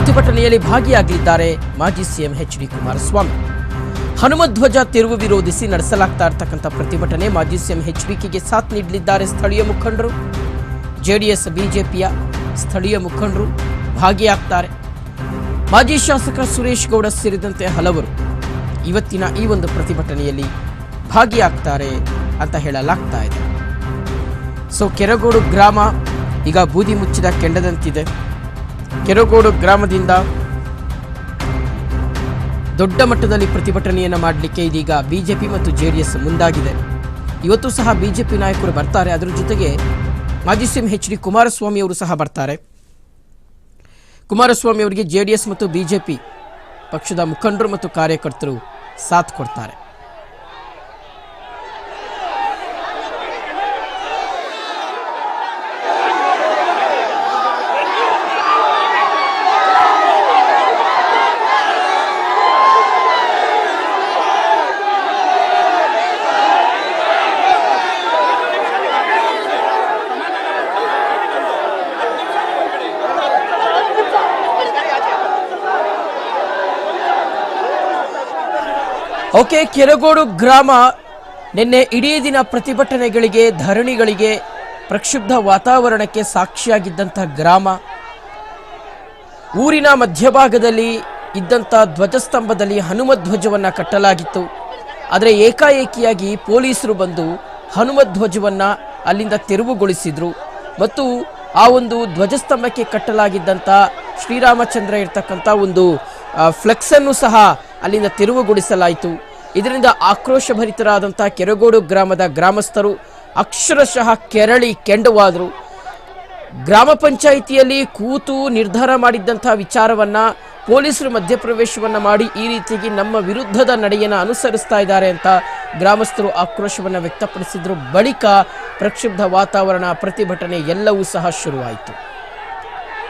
ಪ್ರತಿಭಟನೆಯಲ್ಲಿ ಭಾಗಿಯಾಗಲಿದ್ದಾರೆ ಮಾಜಿ ಸಿಎಂ ಎಚ್ ಡಿ ಕುಮಾರಸ್ವಾಮಿ. ಹನುಮಧ್ವಜ ತಿರುವು ವಿರೋಧಿಸಿ ನಡೆಸಲಾಗ್ತಾ ಇರತಕ್ಕಂಥ ಪ್ರತಿಭಟನೆ ಮಾಜಿ ಸಿಎಂ ಎಚ್ಡಿಕೆಗೆ ಸಾಥ್ ನೀಡಲಿದ್ದಾರೆ ಸ್ಥಳೀಯ ಮುಖಂಡರು. ಜೆಡಿಎಸ್, ಬಿಜೆಪಿಯ ಸ್ಥಳೀಯ ಮುಖಂಡರು ಭಾಗಿಯಾಗ್ತಾರೆ. ಮಾಜಿ ಶಾಸಕ ಸುರೇಶ್ ಗೌಡ ಸೇರಿದಂತೆ ಹಲವರು ಇವತ್ತಿನ ಈ ಒಂದು ಪ್ರತಿಭಟನೆಯಲ್ಲಿ ಭಾಗಿಯಾಗ್ತಾರೆ ಅಂತ ಹೇಳಲಾಗ್ತಾ ಇದೆ. ಸೊ ಕೆರಗೋಡು ಗ್ರಾಮ ಈಗ ಬೂದಿ ಮುಚ್ಚಿದ ಕೆಂಡದಂತಿದೆ. ಕೆರಗೋಡು ಗ್ರಾಮದಿಂದ ದೊಡ್ಡ ಮಟ್ಟದಲ್ಲಿ ಪ್ರತಿಭಟನೆಯನ್ನು ಮಾಡಲಿಕ್ಕೆ ಇದೀಗ ಬಿಜೆಪಿ ಮತ್ತು ಜೆಡಿಎಸ್ ಮುಂದಾಗಿದೆ. ಇವತ್ತು ಸಹ ಬಿಜೆಪಿ ನಾಯಕರು ಬರ್ತಾರೆ. ಅದರ ಜೊತೆಗೆ ಮಾಜಿ ಸಿಎಂ ಎಚ್ ಡಿ ಕುಮಾರಸ್ವಾಮಿ ಅವರು ಸಹ ಬರ್ತಾರೆ. ಕುಮಾರಸ್ವಾಮಿ ಅವರಿಗೆ ಜೆಡಿಎಸ್ ಮತ್ತು ಬಿಜೆಪಿ ಪಕ್ಷದ ಮುಖಂಡರು ಮತ್ತು ಕಾರ್ಯಕರ್ತರು ಸಾಥ್ ಕೊಡ್ತಾರೆ. ಓಕೆ, ಕೆರಗೋಡು ಗ್ರಾಮ ನಿನ್ನೆ ಇಡೀ ದಿನ ಪ್ರತಿಭಟನೆಗಳಿಗೆ, ಧರಣಿಗಳಿಗೆ ಪ್ರಕ್ಷುಬ್ಧ ವಾತಾವರಣಕ್ಕೆ ಸಾಕ್ಷಿಯಾಗಿದ್ದಂಥ ಗ್ರಾಮ. ಊರಿನ ಮಧ್ಯಭಾಗದಲ್ಲಿ ಇದ್ದಂಥ ಧ್ವಜಸ್ತಂಭದಲ್ಲಿ ಹನುಮ ಧ್ವಜವನ್ನು ಕಟ್ಟಲಾಗಿತ್ತು. ಆದರೆ ಏಕಾಏಕಿಯಾಗಿ ಪೊಲೀಸರು ಬಂದು ಹನುಮ ಧ್ವಜವನ್ನು ಅಲ್ಲಿಂದ ತೆರವುಗೊಳಿಸಿದರು. ಮತ್ತು ಆ ಒಂದು ಧ್ವಜಸ್ತಂಭಕ್ಕೆ ಕಟ್ಟಲಾಗಿದ್ದಂಥ ಶ್ರೀರಾಮಚಂದ್ರ ಇರ್ತಕ್ಕಂಥ ಒಂದು ಫ್ಲೆಕ್ಸನ್ನು ಸಹ ಅಲ್ಲಿಂದ ತೆರವುಗೊಳಿಸಲಾಯಿತು. ಇದರಿಂದ ಆಕ್ರೋಶಭರಿತರಾದಂಥ ಕೆರಗೋಡು ಗ್ರಾಮದ ಗ್ರಾಮಸ್ಥರು ಅಕ್ಷರಶಃ ಕೆರಳಿ ಕೆಂಡವಾದರು. ಗ್ರಾಮ ಪಂಚಾಯಿತಿಯಲ್ಲಿ ಕೂತು ನಿರ್ಧಾರ ಮಾಡಿದ್ದಂಥ ವಿಚಾರವನ್ನ ಪೊಲೀಸರು ಮಧ್ಯಪ್ರವೇಶವನ್ನ ಮಾಡಿ ಈ ರೀತಿಯಾಗಿ ನಮ್ಮ ವಿರುದ್ಧದ ನಡೆಯನ್ನು ಅನುಸರಿಸ್ತಾ ಇದ್ದಾರೆ ಅಂತ ಗ್ರಾಮಸ್ಥರು ಆಕ್ರೋಶವನ್ನು ವ್ಯಕ್ತಪಡಿಸಿದರು. ಬಳಿಕ ಪ್ರಕ್ಷುಬ್ಧ ವಾತಾವರಣ ಪ್ರತಿಭಟನೆ ಎಲ್ಲವೂ ಸಹ ಶುರುವಾಯಿತು.